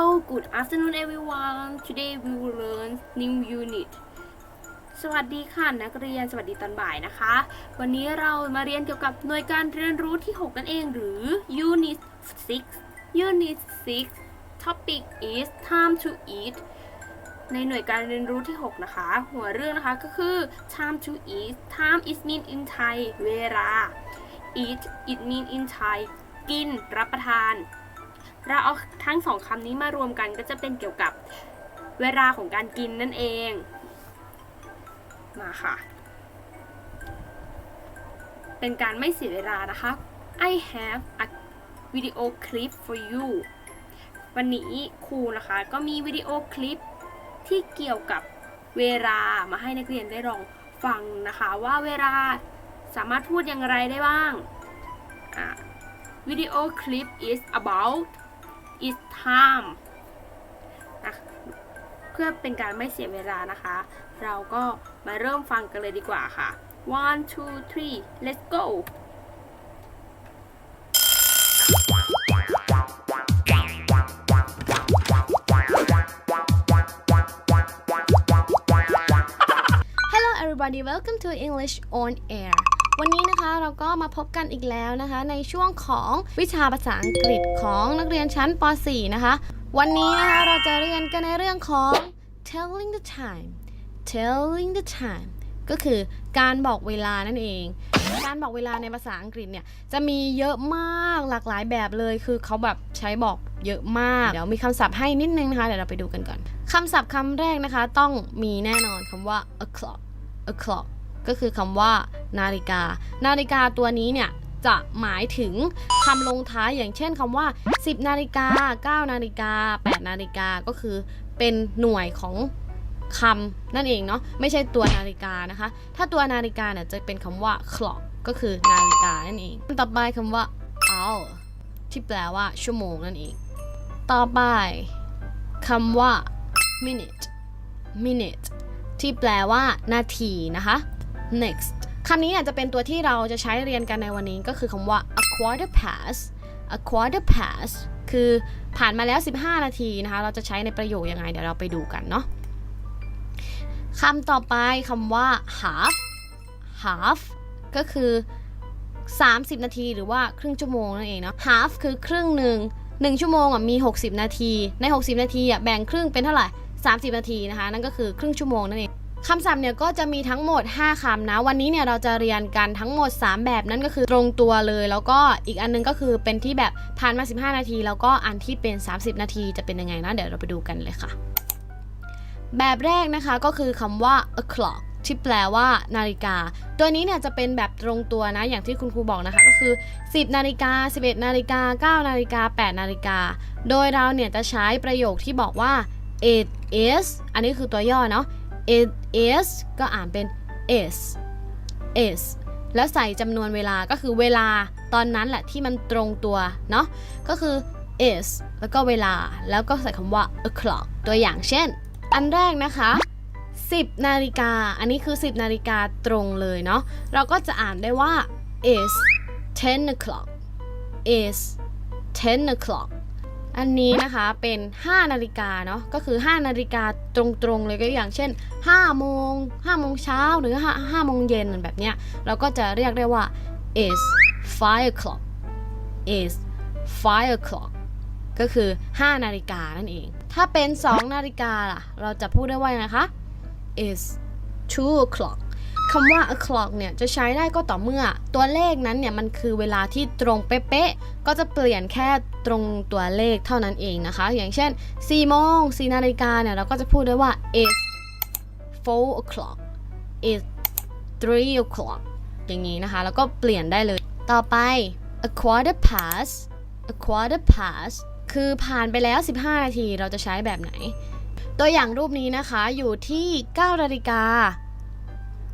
good afternoon everyone. Today we will learn new unit. สวัสดีค่ะนักเรียน สวัสดีตอนบ่ายนะคะ วันนี้เรามาเรียนเกี่ยวกับหน่วยการเรียนรู้ที่ 6 นั่นเองหรือ Unit 6 Unit 6 Topic is time to eat ในหน่วยการเรียนรู้ที่ 6 นะคะ หัวเรื่องนะคะก็คือ time to eat time is mean in Thai เวลา eat it mean in Thai กิน รับประทาน เราเอาทั้งสองคำนี้มารวมกันก็จะเป็นเกี่ยวกับเวลาของการกินนั่นเอง มาค่ะ เป็นการไม่เสียเวลานะคะ I have a video clip for you วันนี้ครูนะคะก็มีวิดีโอคลิปที่เกี่ยวกับเวลามาให้นักเรียนได้ลองฟังนะคะว่าเวลาสามารถพูดอย่างไรได้บ้าง วิดีโอคลิป is about is time นะเพื่อเป็นการไม่เสียเวลานะคะ เราก็มาเริ่มฟังกันเลยดีกว่าค่ะ one two three let's go Hello everybody welcome to English on Air วันนี้นะคะเราก็มาพบกันอีกแล้วนะคะ ในช่วงของวิชาภาษาอังกฤษของนักเรียนชั้นป .4 นะคะ วันนี้นะคะเราจะเรียนกันในเรื่องของ telling the time telling the time ก็คือการบอกเวลานั่นเอง การบอกเวลาในภาษาอังกฤษเนี่ยจะมีเยอะมากหลากหลายแบบเลย คือเขาแบบใช้บอกเยอะมาก เดี๋ยวมีคำศัพท์ให้นิดนึงนะคะ เดี๋ยวเราไปดูกันก่อน คำศัพท์คำแรกนะคะ ต้องมีแน่นอนคำว่า o'clock o'clock ก็คือคำว่า นาฬิกา นาฬิกาตัวนี้เนี่ยจะหมายถึงคำลงท้ายอย่างเช่นคำว่า 10 นาฬิกา 9 นาฬิกา 8 นาฬิกาก็คือเป็นหน่วยของคำนั่นเองเนาะไม่ใช่ตัวนาฬิกานะคะ ถ้าตัวนาฬิกาเนี่ยจะเป็นคำว่า clock ก็คือนาฬิกานั่นเอง ต่อไปคำว่า hour ที่แปลว่าชั่วโมงนั่นเอง ต่อไปคำว่า minute minute ที่แปลว่านาทีนะคะ next คำนี้อาจจะเป็นตัวที่เราจะใช้เรียนกันในวันนี้ก็คือคำว่า a quarter past a quarter past คือผ่านมาแล้ว 15 นาทีนะคะ เราจะใช้ในประโยคยังไง เดี๋ยวเราไปดูกันเนาะคำต่อไปคำว่า half half ก็คือ 30 นาทีหรือว่าครึ่งชั่วโมงนั่นเองเนาะ half คือครึ่งหนึ่ง1ชั่วโมงอะมี 60 นาที ใน 60 นาทีอะแบ่งครึ่งเป็นเท่าไหร่ 30 นาทีนะคะ นั่นก็คือครึ่งชั่วโมงนั่นเอง คำศัพท์เนี่ยก็จะมีทั้งหมด 5คำนะ วันนี้เนี่ยเราจะเรียนกันทั้งหมด 3 แบบนั่นก็คือตรงตัวเลย แล้วก็อีกอันนึงก็คือเป็นที่แบบผ่านมา 15 นาที แล้วก็อันที่เป็น 30 นาทีจะเป็นยังไงนะเดี๋ยวเราไปดูกันเลยค่ะ แบบแรกนะคะก็คือคำว่า o'clock ที่แปลว่านาฬิกา ตัวนี้เนี่ยจะเป็นแบบตรงตัวนะ อย่างที่คุณครูบอกนะคะ ก็คือ 10 นาฬิกา 11 นาฬิกา 9 นาฬิกา 8 นาฬิกา โดยเราเนี่ยจะใช้ประโยคที่บอกว่า it is อันนี้คือตัวย่อเนาะ it is ก็อ่านเป็น is is แล้วใส่จำนวนเวลาก็คือเวลาตอนนั้นแหละที่มันตรงตัวเนาะก็คือ is แล้วก็เวลาแล้วก็ใส่คำว่า o'clock ตัวอย่างเช่น อันแรกนะคะ 10 นาฬิกา อันนี้คือ 10 นาฬิกาตรงเลยเนาะเราก็จะอ่านได้ว่า is 10 o'clock is 10 o'clock อันนี้นะคะเป็น 5 นาฬิกาเนาะก็คือ 5 นาฬิกาตรงๆเลยก็อย่างเช่น5โมง5โมงเช้าหรือ5 5โมงเย็นแบบเนี้ยเราก็จะเรียกได้ว่า is 5 o'clock is 5 o'clock ก็คือ 5 นาฬิกานั่นเอง ถ้าเป็น 2 นาฬิกาล่ะ เราจะพูดได้ว่ายังไงคะ is 2 o'clock คำว่า o'clock เนี่ย จะใช้ได้ก็ต่อเมื่อ ตัวเลขนั้นเนี่ย มันคือเวลาที่ตรงเป๊ะๆ ก็จะเปลี่ยนแค่ ตรงตัวเลขเท่านั้นเองนะคะ อย่างเช่น4โมง4นาฬิกาเนี่ยเราก็จะพูดได้ว่า is 4 o'clock is 3 o'clock อย่างนี้นะคะ แล้วก็เปลี่ยนได้เลย ต่อไป a quarter past a quarter past คือผ่านไปแล้ว 15 นาทีเราจะใช้แบบไหน ตัวอย่างรูปนี้นะคะอยู่ที่9นาฬิกา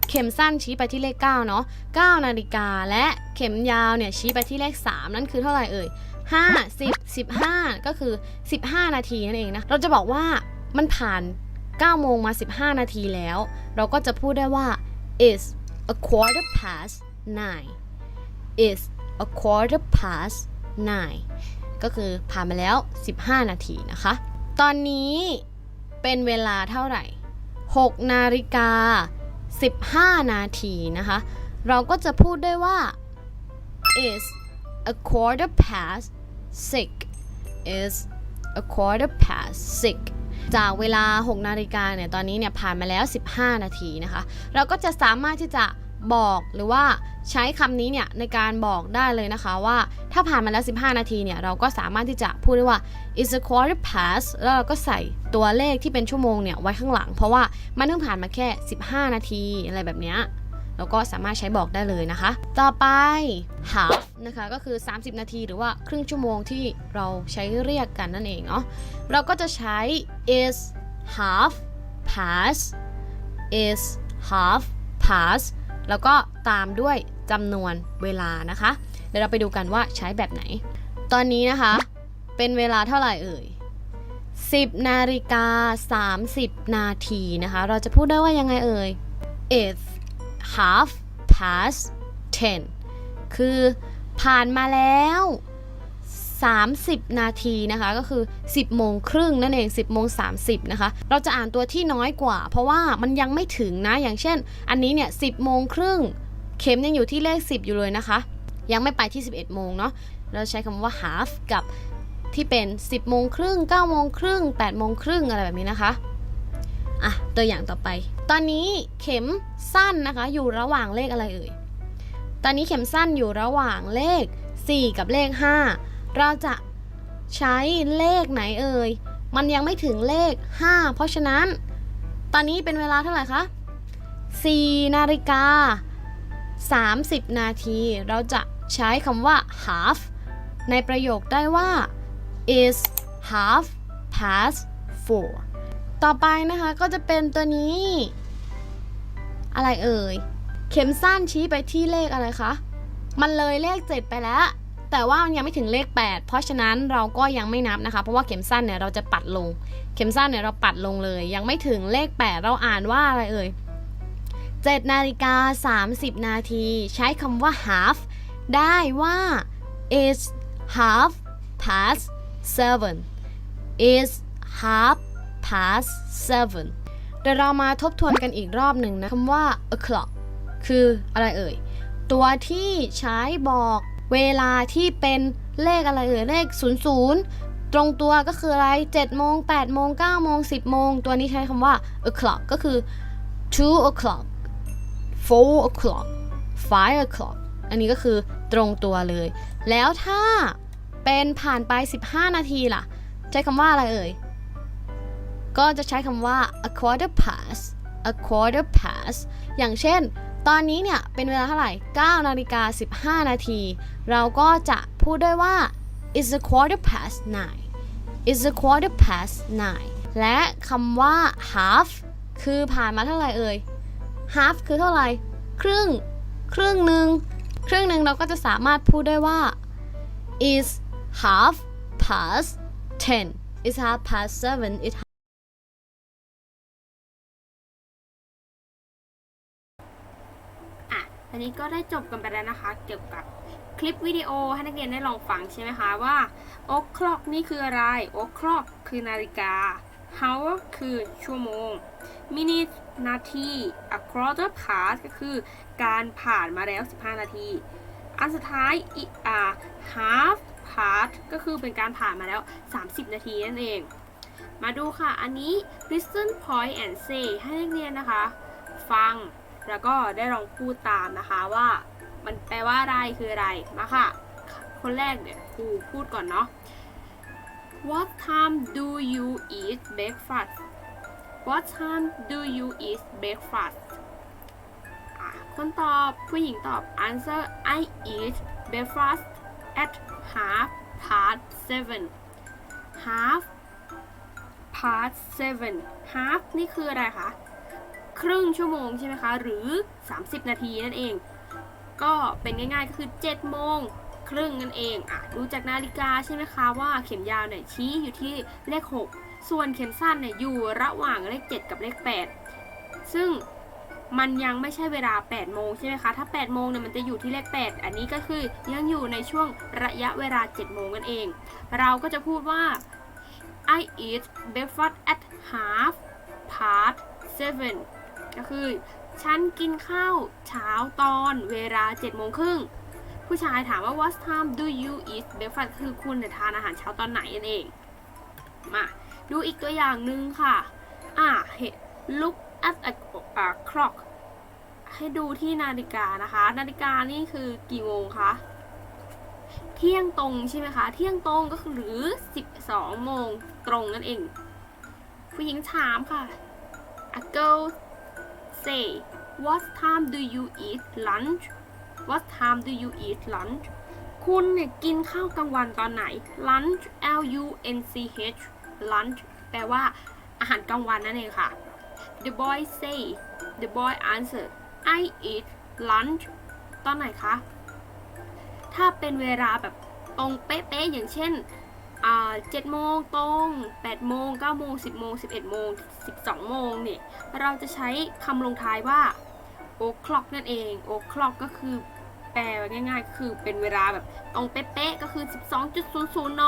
เข็มสั้นชี้ไปที่เลข 9 เนาะ9นาฬิกาและเข็มยาวเนี่ยชี้ไปที่เลข 3 นั่นคือเท่าไหร่เอ่ย 5 10 15 ก็คือ 15 นาทีนั่นเองนะ เราจะบอกว่ามันผ่าน 9 โมงมา 15 นาทีแล้ว เราก็จะพูดได้ว่า is a quarter past nine is a quarter past nine ก็คือผ่านมาแล้ว 15 นาทีนะคะ ตอนนี้เป็นเวลาเท่าไหร่ 6 นาฬิกา 15 นาทีนะคะ เราก็จะพูดได้ว่า is a quarter past six is a quarter past six จากเวลา 6 นาฬิกาเนี่ย ตอนนี้เนี่ยผ่านมาแล้ว 15 นาทีนะคะ เราก็จะสามารถที่จะบอกหรือว่าใช้คำนี้เนี่ยในการบอกได้เลยนะคะว่าถ้าผ่านมาแล้ว 15 นาทีเนี่ย เราก็สามารถที่จะพูดได้ว่า is a quarter past แล้วเราก็ใส่ตัวเลขที่เป็นชั่วโมงเนี่ยไว้ข้างหลัง เพราะว่ามันเพิ่งผ่านมาแค่ 15 นาทีอะไรแบบเนี้ย แล้วก็สามารถใช้บอกได้เลยนะคะ ต่อไป half นะคะก็คือ 30 นาทีหรือว่าครึ่งชั่วโมงที่เราใช้เรียกกันนั่นเองเนาะเราก็จะใช้ is half past is half past แล้วก็ตามด้วยจำนวนเวลานะคะ เดี๋ยวเราไปดูกันว่าใช้แบบไหน ตอนนี้นะคะ เป็นเวลาเท่าไหร่เอ่ย10นาฬิกา30 นาทีนะคะ เราจะพูดได้ว่ายังไงเอ่ย it's half past 10คือผ่านมาแล้ว 30 นาทีนะคะ ก็คือ 10 โมงครึ่งนั่นเอง 10 โมง 30 นะคะ เราจะอ่านตัวที่น้อยกว่า เพราะว่ามันยังไม่ถึงนะ อย่างเช่น อันนี้เนี่ย 10 โมงครึ่ง เข็มยังอยู่ที่เลข 10 อยู่เลยนะคะ ยังไม่ไปที่ 11 โมงเนาะ เราใช้คำว่า half กับที่เป็น 10 โมงครึ่ง 9 โมงครึ่ง 8 โมงครึ่งอะไรแบบนี้นะคะ อะ ตัวอย่างต่อไป ตอนนี้เข็มสั้นนะคะ อยู่ระหว่างเลขอะไรเอ่ย ตอนนี้เข็มสั้นอยู่ระหว่างเลข 4 กับเลข 5 เราจะใช้เลขไหนเอ่ย มันยังไม่ถึงเลข 5 เพราะฉะนั้น ตอนนี้เป็นเวลาเท่าไหร่คะ4นาฬิกา 30 นาที เราจะใช้คำว่า half ในประโยคได้ว่า is half past four ต่อไปนะคะก็จะเป็นตัวนี้ อะไรเอ่ย เข็มสั้นชี้ไปที่เลขอะไรคะ มันเลยเลข 7 ไปแล้ว แต่ว่ามันยังไม่ถึงเลข 8 เพราะฉะนั้นเราก็ยังไม่นับนะคะ เพราะว่าเข็มสั้นเนี่ยเราจะปัดลง เข็มสั้นเนี่ยเราปัดลงเลย ยังไม่ถึงเลข 8 เราอ่านว่าอะไรเอ่ย7นาฬิกา30 นาที ใช้คำว่า half ได้ว่า is half past seven is half past seven เดี๋ยวเรามาทบทวนกันอีกรอบหนึ่งนะคำว่า o'clock คืออะไรเอ่ย ตัวที่ใช้บอกเวลาที่เป็นเลขอะไรเอ่ย เลข 00 ตรงตัวก็คืออะไร7โมง8โมง9โมง10โมง ตัวนี้ใช้คำว่า o'clock ก็คือ2 o'clock 4 o'clock 5 o'clock อันนี้ก็คือตรงตัวเลย แล้วถ้าเป็นผ่านไป 15 นาทีล่ะ ใช้คำว่าอะไรเอ่ย ก็จะใช้คำว่า a quarter past a quarter past อย่างเช่น ตอนนี้เนี่ย เป็นเวลาเท่าไหร่ 9 นาฬิกา 15 นาที เราก็จะพูดได้ว่า is a quarter past nine is a quarter past nine และคำว่า half คือผ่านมาเท่าไหร่เอ่ย half คือเท่าไหร่ ครึ่ง ครึ่งหนึ่ง ครึ่งหนึ่งเราก็จะสามารถพูดได้ว่า is half past ten is half past seven it อันนี้ก็ได้จบกันไปแล้วนะคะ เกี่ยวกับคลิปวิดีโอให้นักเรียนได้ลองฟังใช่ไหมคะว่า o'clock นี่คืออะไร o'clock คือนาฬิกา hour คือชั่วโมง minute นาที a quarter past ก็คือการผ่านมาแล้ว 15 นาที อันสุดท้ายอีอ่า half past ก็คือเป็นการผ่านมาแล้ว 30 นาทีนั่นเอง มาดูค่ะ อันนี้ listen point and say ให้นักเรียนนะคะ ฟัง แล้วก็ได้ลองพูดตามนะคะว่า มันแปลว่าอะไรคืออะไรมาค่ะ คนแรกเนี่ยครูพูดก่อนเนาะ What time do you eat breakfast What time do you eat breakfast คนตอบผู้หญิงตอบ answer I eat breakfast at half past seven half past seven half นี่คืออะไรคะ ครึ่งชั่วโมงใช่ไหมคะ หรือ 30 นาทีนั่นเอง ก็เป็นง่ายๆก็คือ7โมงครึ่งนั่นเองอะดูจากนาฬิกาใช่ไหมคะว่าเข็มยาวเนี่ยชี้อยู่ที่เลข 6 ส่วนเข็มสั้นเนี่ยอยู่ระหว่างเลข 7 กับเลข 8 ซึ่งมันยังไม่ใช่เวลา 8 โมงใช่ไหมคะ ถ้า 8 โมงเนี่ยมันจะอยู่ที่เลข 8 อันนี้ก็คือยังอยู่ในช่วงระยะเวลา 7 โมงนั่นเอง เราก็จะพูดว่า I eat breakfast at half past seven ก็คือ ฉันกินข้าวเช้าตอนเวลา7โมงครึ่งผู้ชายถามว่า what time do you eat breakfast คือคุณเนี่ยทานอาหารเช้าตอนไหนนั่นเอง มา ดูอีกตัวอย่างหนึ่งค่ะ อ่าเห็น look at a, a clock ให้ดูที่นาฬิกานะคะ นาฬิกานี่คือกี่โมงคะเที่ยงตรงใช่ไหมคะ เที่ยงตรงก็คือหรือ 12 โมงตรงนั่นเอง ผู้หญิงถามค่ะ A girl say What time do you eat lunch What time do you eat lunch คุณเนี่ยกินข้าวกลางวันตอนไหน lunch L U N C H lunch แปลว่าอาหารกลางวันนั่นเองค่ะ The boy say The boy answer I eat lunch ตอนไหนคะ ถ้าเป็นเวลาแบบตรงเป๊ะๆอย่างเช่น อ่า7โมงตรง8โมง9โมง10โมง11โมง12โมงเนี่ยเราจะใช้คำลงท้ายว่า o'clock นั่นเอง o'clock ก็คือแปลง่ายๆ คือเป็นเวลาแบบตรงเป๊ะๆ ก็คือ 12.00 น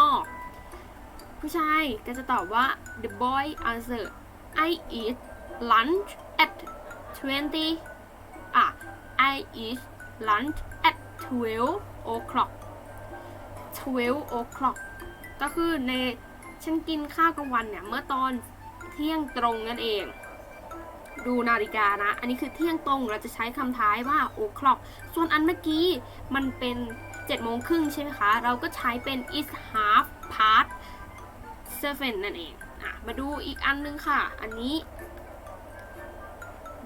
ผู้ชายก็จะตอบว่า the boy answer I eat lunch at 20อะ I eat lunch at 12 o'clock 12 o'clock ก็คือในฉันกินข้าวกลางวันเนี่ยเมื่อตอนเที่ยงตรงนั่นเอง ดูนาฬิกานะ อันนี้คือเที่ยงตรงเราจะใช้คำท้ายว่า o'clock ส่วนอันเมื่อกี้มันเป็น7โมงครึ่งใช่ไหมคะ เราก็ใช้เป็น is half past seven นั่นเองอะมาดูอีกอันนึงค่ะ อันนี้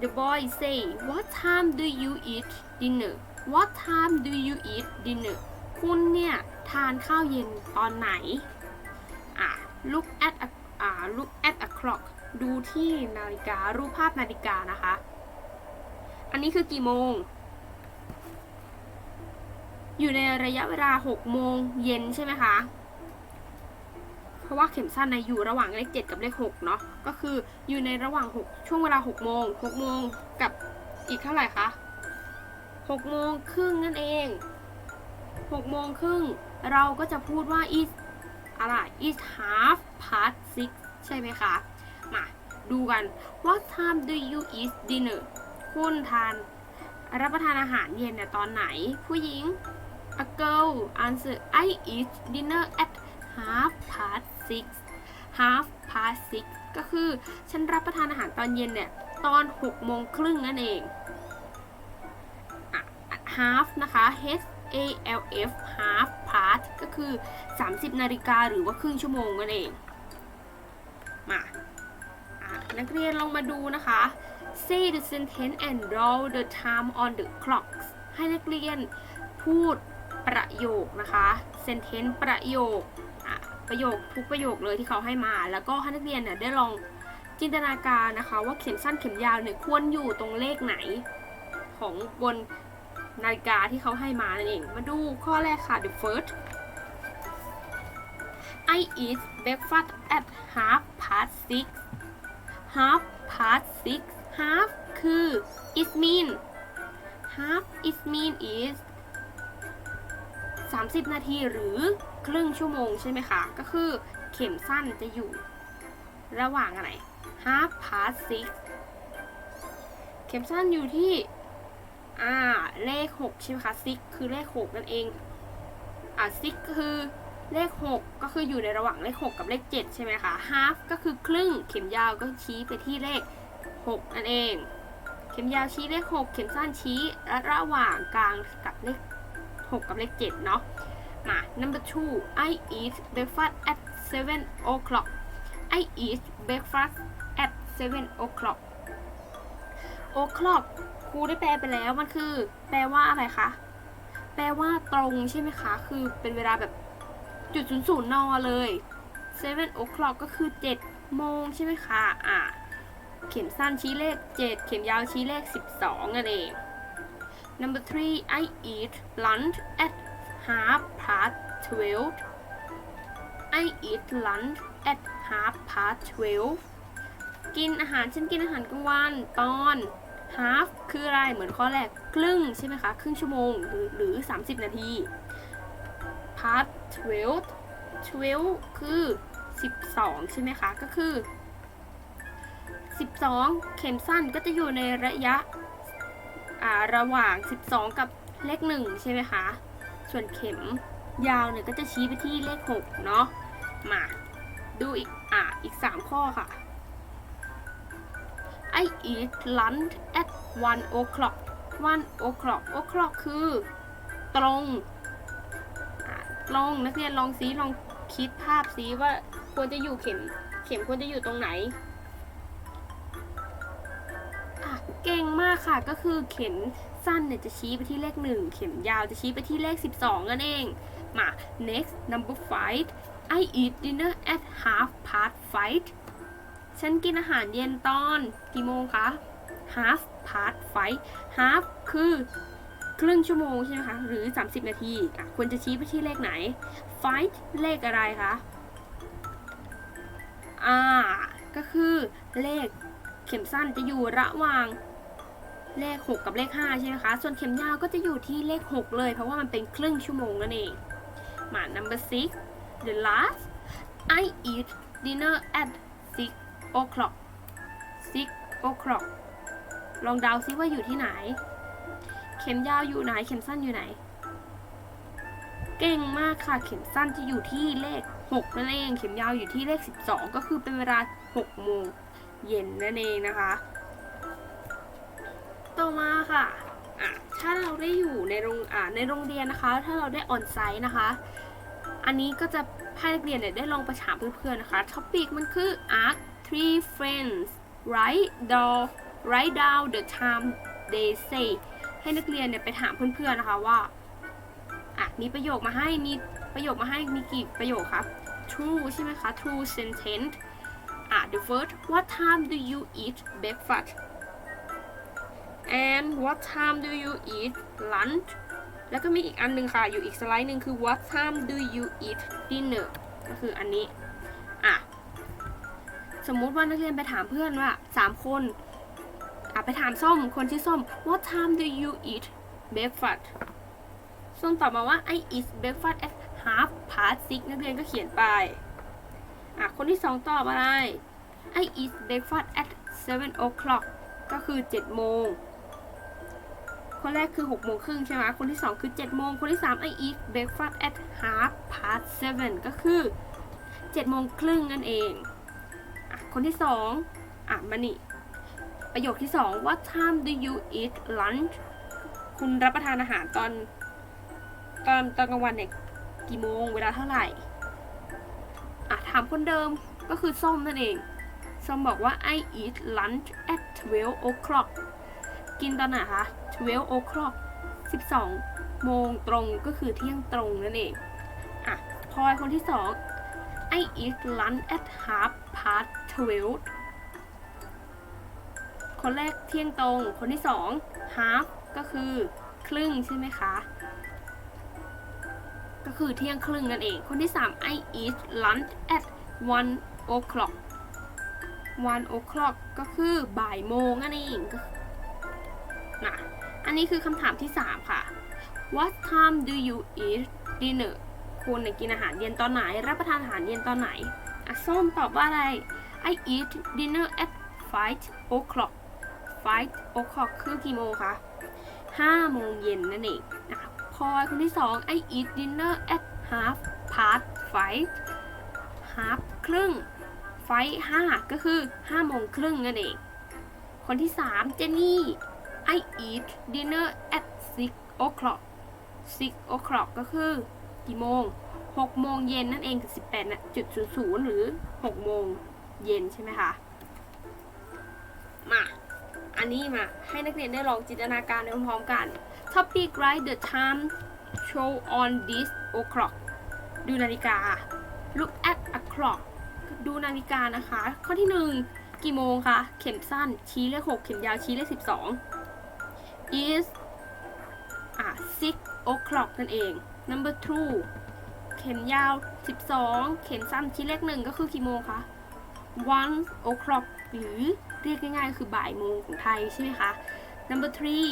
The boy say What time do you eat dinner What time do you eat dinner คุณเนี่ย ทานข้าวเย็นตอนไหนอะ look at a อ่า look at a clock ดูที่นาฬิกา รูปภาพนาฬิกานะคะ อันนี้คือกี่โมง อยู่ในระยะเวลา 6 โมงเย็นใช่ไหมคะ เพราะว่าเข็มสั้นในะอยู่ระหว่างเลข 7 กับเลข 6 เนาะ ก็คืออยู่ในระหว่าง 6 ช่วงเวลา 6 โมง 6 โมงกับอีกเท่าไหร่คะ 6 โมงครึ่งนั่นเอง 6 โมงครึ่ง เราก็จะพูดว่า is อะไร is half past six ใช่ไหมคะ มาดูกัน what time do you eat dinner คุณทาน รับประทานอาหารเย็นเนี่ยตอนไหน ผู้หญิง a girl answer I eat dinner at half past six half past six ก็คือ ฉันรับประทานอาหารตอนเย็นเนี่ย ตอน6โมงครึ่งนั่นเอง half นะคะ H A L F half past ก็คือ 30 นาฬิกาหรือว่าครึ่งชั่วโมงนั่นเอง มานักเรียนลองมาดูนะคะ say the sentence and draw the time on the clocks ให้นักเรียนพูดประโยคนะคะ sentence ประโยคประโยคทุกประโยคเลยที่เขาให้มา แล้วก็ให้นักเรียนเนี่ยได้ลองจินตนาการนะคะ ว่าเข็มสั้นเข็มยาวเนี่ยควรอยู่ตรงเลขไหน ของบนนาฬิกาที่เขาให้มานั่นเอง มาดูข้อแรกค่ะ the first I eat breakfast at half past six half past six half คือ it mean half it mean is 30 นาทีหรือครึ่งชั่วโมงใช่ไหมคะ ก็คือเข็มสั้นจะอยู่ ระหว่างอะไร half past six เข็มสั้นอยู่ที่ อ่า เลข 6 ใช่ไหมคะ six คือเลข 6 นั่นเอง อ่า six คือ เลข 6 ก็คืออยู่ในระหว่างเลข 6 กับเลข 7 ใช่ไหมคะ half ก็คือครึ่ง เข็มยาวก็ชี้ไปที่เลข 6 นั่นเอง เข็มยาวชี้เลข 6 เข็มสั้นชี้ระหว่างกลางกับเลข 6 กับเลข 7 เนาะ มา number two I eat breakfast at 7 o'clock I eat breakfast at 7 o'clock o'clock ครูได้แปลไปแล้ว มันคือ แปลว่าอะไรคะ แปลว่าตรงใช่ไหมคะ คือเป็นเวลาแบบ จุดศูนย์ศูนย์นอเลย7 o'clock ก็คือ7โมงใช่ไหมคะ อะ เข็มสั้นชี้เลข7เข็มยาวชี้เลข12นั่นเอง number three I eat lunch at half past 12 I eat lunch at half past 12กินอาหารฉันกินอาหารกลางวันตอน half คืออะไร เหมือนข้อแรก ครึ่งใช่ไหมคะ ครึ่งชั่วโมงหรือหรือ 30 นาที past 12 12คือ 12 ใช่ไหมคะ ก็คือ 12 เข็มสั้นก็จะอยู่ในระยะอ่าระหว่าง 12 กับเลข 1 ใช่ไหมคะ ส่วนเข็มยาวเนี่ยก็จะชี้ไปที่เลข 6 เนาะ มาดูอีก อะอีก 3 ข้อค่ะ I eat lunch at one o'clock one o'clock o'clock คือ ตรง ลองนักเรียนลองซีลองคิดภาพซีว่าควรจะอยู่เข็ม เข็มควรจะอยู่ตรงไหนอะเก่งมากค่ะก็คือเข็มสั้นเนี่ยจะชี้ไปที่เลขหนึ่งเข็มยาวจะชี้ไปที่เลข 12 นั่นเอง มา next number five I eat dinner at half past five ฉันกินอาหารเย็นตอนกี่โมงคะ half past five half คือ รึ่งชั่วโมงใช่ไหมคะ หรือ 30 นาทีอะควรจะชี้ไปที่เลขไหน five เลขอะไรคะ อ่า ก็คือเลขเข็มสั้นจะอยู่ระหว่างเลข 6 กับเลข 5 ใช่ไหมคะ ส่วนเข็มยาวก็จะอยู่ที่เลข 6 เลย เพราะว่ามันเป็นครึ่งชั่วโมงนั่นเอง มา number six the last I eat dinner at six o'clock six o'clock ลองเดาซิว่าอยู่ที่ไหน เข็มยาวอยู่ไหน เข็มสั้นอยู่ไหน เก่งมากค่ะ เข็มสั้นจะอยู่ที่เลข6นั่นเอง เข็มยาวอยู่ที่เลข 12 ก็คือเป็นเวลา6โมงเย็นนั่นเองนะคะ ต่อมาค่ะะถ้าเราได้อยู่ในโรงในโรงเรียนนะคะ ถ้าเราได้ออนไซต์นะคะ อันนี้ก็จะให้นักเรียนเนี่ยได้ลองประถามเพื่อนๆนะคะ ท็อปิกมันคือ ask three friends write down write down the time they say ให้นักเรียนเนี่ยไปถามเพื่อนๆนะคะว่าอะมีประโยคมาให้มีประโยคมาให้มีกี่ประโยคครับ true ใช่ไหมคะ true sentence อะ the first what time do you eat breakfast and what time do you eat lunch แล้วก็มีอีกอันหนึ่งค่ะ อยู่อีกสไลด์หนึ่งคือ what time do you eat dinner ก็คืออันนี้ อะ สมมุติว่านักเรียนไปถามเพื่อนว่า 3 คน อะไปถามส้ม คนชื่อส้ม what time do you eat breakfast ส้มตอบมาว่า I eat breakfast at half past six นักเรียนก็เขียนไปอะคนที่สองตอบอะไร I eat breakfast at seven o'clock ก็คือ7โมง คนแรกคือ6โมงครึ่งใช่ไหม คนที่2คือ7โมง คนที่3 I eat breakfast at half past seven ก็คือ7โมงครึ่งนั่นเอง อะ คนที่2อะมานี่ ประโยคที่ 2 What time do you eat lunch คุณรับประทานอาหารตอน ตอนตอนกลางวันเนี่ยกี่โมงเวลาเท่าไหร่อะถามคนเดิมก็คือส้มนั่นเอง ส้มบอกว่า I eat lunch at 12 o'clock กินตอนไหนคะ 12 o'clock 12 โมงตรงก็คือเที่ยงตรงนั่นเอง อะพลอยคนที่สอง I eat lunch at half past 12 คนแรกเที่ยงตรง คนที่สอง half ก็คือครึ่งใช่ไหมคะ ก็คือเที่ยงครึ่งนั่นเอง คนที่สาม I eat lunch at 1 o'clock 1 o'clock ก็คือบ่ายโมงนั่นเองนะอันนี้คือคำถามที่3ค่ะ What time do you eat dinner คุณกินอาหารเย็นตอนไหน รับประทานอาหารเย็นตอนไหนอะส้มตอบว่าอะไร I eat dinner at 5 o'clock 5 o'clock คือกี่โมงคะ5โมงเย็นนั่นเองนะคะพอยคนที่ 2 I eat dinner at half past 5 half ครึ่งไฟห้าก็คือ5โมงครึ่งนั่นเอง คนที่ 3 เจนี่ I eat dinner at 6 o'clock 6 o'clock ก็คือกี่โมง6โมงเย็นนั่นเองคือ18นะจุดศูนย์หรือ 6 โมงเย็นใช่ไหมคะ อันนี้มาให้นักเรียนได้ลองจินตนาการไปพร้อมๆกัน Topic write the time show on this o'clock ดูนาฬิกา look at a clock ดูนาฬิกานะคะ ข้อที่ 1 กี่โมงคะ เข็มสั้นชี้เลข 6 เข็มยาวชี้เลข 12 is อะ6 o'clock นั่นเอง number two เข็มยาว 12 เข็มสั้นชี้เลข1ก็คือกี่โมงคะ one o'clock หรือ เรียกง่ายๆ คือบ่ายโมงของไทยใช่ไหมคะ number three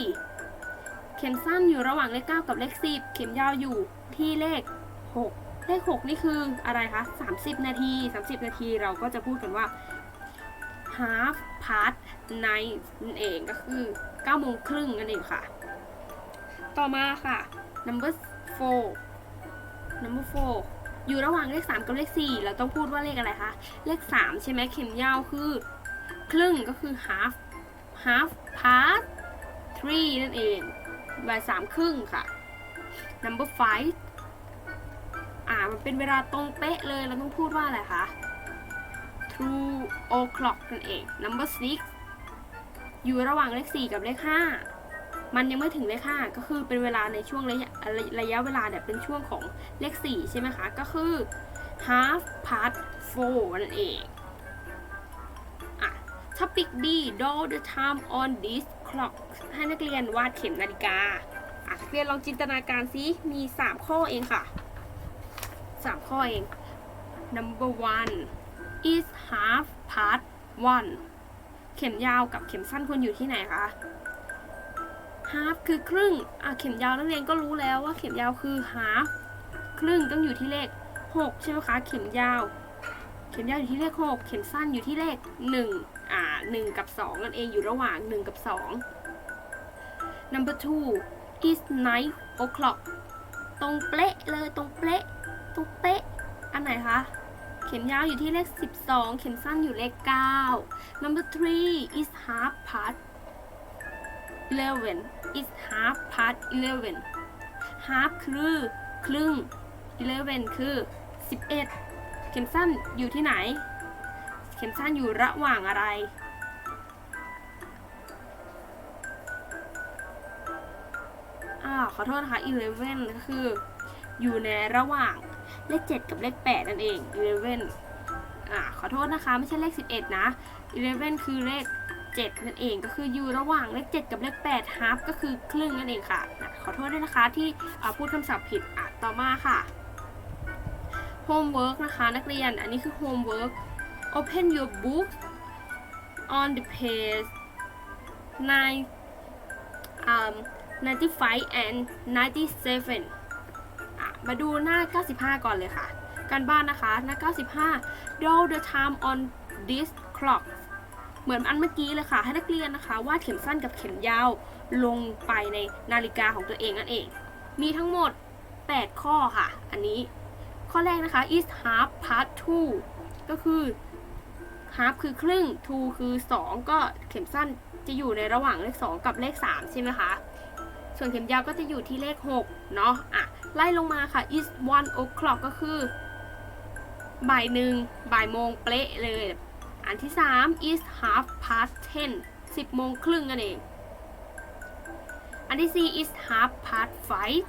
เข็มสั้นอยู่ระหว่างเลข 9 กับเลข 10 เข็มยาวอยู่ที่เลข 6 เลข 6 นี่คืออะไรคะ 30 นาที 30 นาทีเราก็จะพูดกันว่า half past nine นั่นเองก็คือ9โมงครึ่งนั่นเองค่ะ ต่อมาค่ะ number four number four อยู่ระหว่างเลข 3 กับเลข 4 เราต้องพูดว่าเลขอะไรคะ เลข 3 ใช่ไหมเข็มยาวคือ ครึ่งก็คือ half half past three นั่นเองบ่ายสามครึ่งค่ะ number five อ่า มันเป็นเวลาตรงเป๊ะเลย เราต้องพูดว่าอะไรคะ two o'clock นั่นเอง number six อยู่ระหว่างเลข4กับเลข5มันยังไม่ถึงเลข5ก็คือเป็นเวลาในช่วงระยะระยะเวลาเนี่ยเป็นช่วงของเลข4ใช่ไหมคะ ก็คือ half past four นั่นเอง topic B draw the time on this clock ให้นักเรียนวาดเข็มนาฬิกาอะนักเรียนลองจินตนาการซิมี 3 ข้อเองค่ะ 3 ข้อเอง number one is half past one เข็มยาวกับเข็มสั้นควรอยู่ที่ไหนคะ half คือครึ่ง อะ เข็มยาวนักเรียนก็รู้แล้วว่าเข็มยาวคือ half ครึ่งต้องอยู่ที่เลข 6 ใช่ไหมคะ เข็มยาว เข็มยาวอยู่ที่เลข 6 เข็มสั้นอยู่ที่เลข 1 อ่า1กับ2นั่นเองอยู่ระหว่าง 1 กับ 2 number two is nine o'clock ตรงเป๊ะเลยตรงเป๊ะตรงเป๊ะอันไหนคะ เข็มยาวอยู่ที่เลข 12 เข็มสั้นอยู่เลข 9 number three is half past eleven is half past eleven half คือครึ่ง eleven คือ 11 เข็มสั้นอยู่ที่ไหน ข็มสั้นอยู่ระหว่างอะไร อ่าขอโทษนะคะ11ก็คือ อยู่ในระหว่างเลข 7 กับเลข 8 นั่นเอง11อ่าขอโทษนะคะ ไม่ใช่เลข 11 นะ11คือเลข 7 นั่นเอง ก็คืออยู่ระหว่างเลข 7 กับเลข8 half ก็คือครึ่งนั่นเองค่ะอะขอโทษด้วยนะคะที่พูดคำศัพท์ผิดอะต่อมาค่ะ homework นะคะนักเรียนอันนี้คือ homework open your book on the page 9 um, 95 and 97อะมาดูหน้า 95 ก่อนเลยค่ะ การบ้านนะคะ หน้า 95 draw the time on this clock เหมือนอันเมื่อกี้เลยค่ะ ให้นักเรียนนะคะวาดเข็มสั้นกับเข็มยาวลงไปในนาฬิกาของตัวเองนั่นเอง มีทั้งหมด 8 ข้อค่ะ อันนี้ ข้อแรกนะคะ is half past two ก็คือ half คือครึ่ง to คือ 2 ก็เข็มสั้นจะอยู่ในระหว่างเลข 2 กับเลข 3 ใช่ไหมคะ ส่วนเข็มยาวก็จะอยู่ที่เลข 6 เนาะอะ ไล่ลงมาค่ะ is one o'clock ก็คือ บ่ายหนึ่งบ่ายโมงเป๊ะเลย อันที่ 3 is half past ten 10 โมงครึ่งนั่นเอง อันที่ 4 is half past five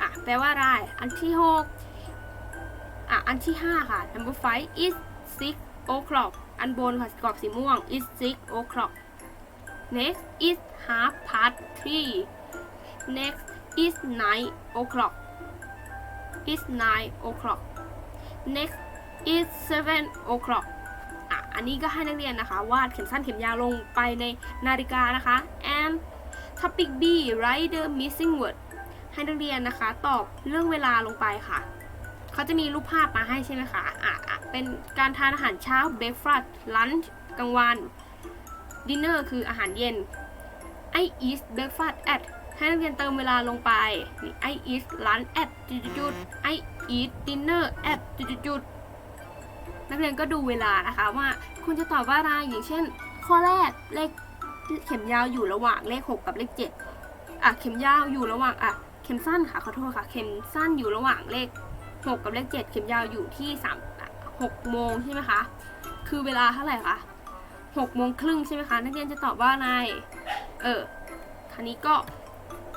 อะ แปลว่าอะไร อันที่ 6 อะ อันที่ 5 ค่ะ number five is six o'clock อันบนค่ะกรอบสีม่วง is six o'clock next is half past three next is nine o'clock is nine o'clock next is seven o'clock อะอันนี้ก็ให้นักเรียนนะคะ วาดเข็มสั้นเข็มยาวลงไปในนาฬิกานะคะ and topic B write the missing word ให้นักเรียนนะคะ ตอบเรื่องเวลาลงไปค่ะ เขาจะมีรูปภาพมาให้ใช่ไหมคะอะอะ เป็นการทานอาหารเช้า breakfast lunch กลางวัน dinner คืออาหารเย็น I eat breakfast at ให้นักเรียนเติมเวลาลงไปนี่ I eat lunch at จุดๆ I eat dinner at จุดๆนักเรียนก็ดูเวลานะคะว่าคุณจะตอบว่าอะไรอย่างเช่น ข้อแรกเลขเข็มยาวอยู่ระหว่างเลข 6 กับเลข 7 อะ เข็มยาวอยู่ระหว่าง อะ เข็มสั้นค่ะขอโทษค่ะ เข็มสั้นอยู่ระหว่างเลข 6 กับเลข 7 เข็มยาวอยู่ที่ 3 6โมงใช่ไหมคะ คือเวลาเท่าไหร่คะ6โมงครึ่งใช่ไหมคะ นักเรียนจะตอบว่าอะไร เออคันนี้ก็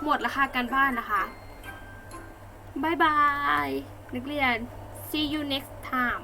หมดราคาการบ้านนะคะบายบาย นักเรียน see you next time